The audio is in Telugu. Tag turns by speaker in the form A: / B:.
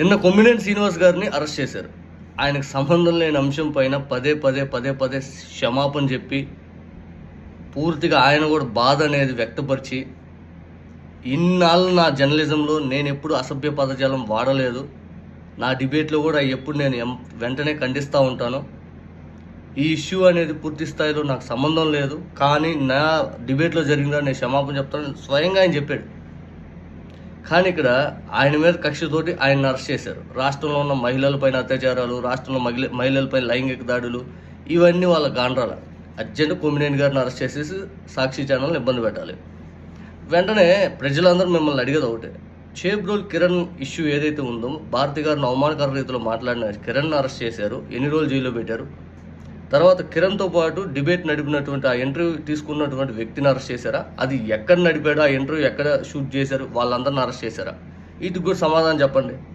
A: నిన్న కొమ్మినేని శ్రీనివాస్ గారిని అరెస్ట్ చేశారు. ఆయనకు సంబంధం లేని అంశం పైన పదే పదే పదే పదే క్షమాపణ చెప్పి పూర్తిగా ఆయన కూడా బాధ అనేది వ్యక్తపరిచి ఇన్నాళ్ళు నా జర్నలిజంలో నేను ఎప్పుడు అసభ్య పదజాలం వాడలేదు. నా డిబేట్లో కూడా ఎప్పుడు నేను వెంటనే ఖండిస్తూ ఉంటాను. ఈ ఇష్యూ అనేది పూర్తి స్థాయిలో నాకు సంబంధం లేదు. కానీ నా డిబేట్లో జరిగిందని నేను క్షమాపణ చెప్తాను స్వయంగా ఆయన చెప్పాడు. కానీ ఇక్కడ ఆయన మీద కక్షతోటి ఆయన అరెస్ట్ చేశారు. రాష్ట్రంలో ఉన్న మహిళలపైన అత్యాచారాలు రాష్ట్రంలో మహిళ మహిళలపై లైంగిక దాడులు ఇవన్నీ వాళ్ళ గాండ్రాల. అర్జెంట్ కొమ్మినేని గారిని అరెస్ట్ చేసేసి సాక్షి ఛానల్ని ఇబ్బంది పెట్టాలి. వెంటనే ప్రజలందరూ మిమ్మల్ని అడిగేది ఒకటే. చేబ్రోల్ కిరణ్ ఇష్యూ ఏదైతే ఉందో భారతి గారిని అవమానకర రీతిలో మాట్లాడిన కిరణ్ అరెస్ట్ చేశారు. ఎన్ని రోజులు జైల్లో పెట్టారు? తర్వాత కిరణ్తో పాటు డిబేట్ నడిపినటువంటి ఆ ఇంటర్వ్యూ తీసుకున్నటువంటి వ్యక్తిని అరెస్ట్ చేశారా? అది ఎక్కడ నడిపాడు? ఆ ఇంటర్వ్యూ ఎక్కడ షూట్ చేశారు? వాళ్ళందరిని అరెస్ట్ చేశారా? ఇది కూడా సమాధానం చెప్పండి.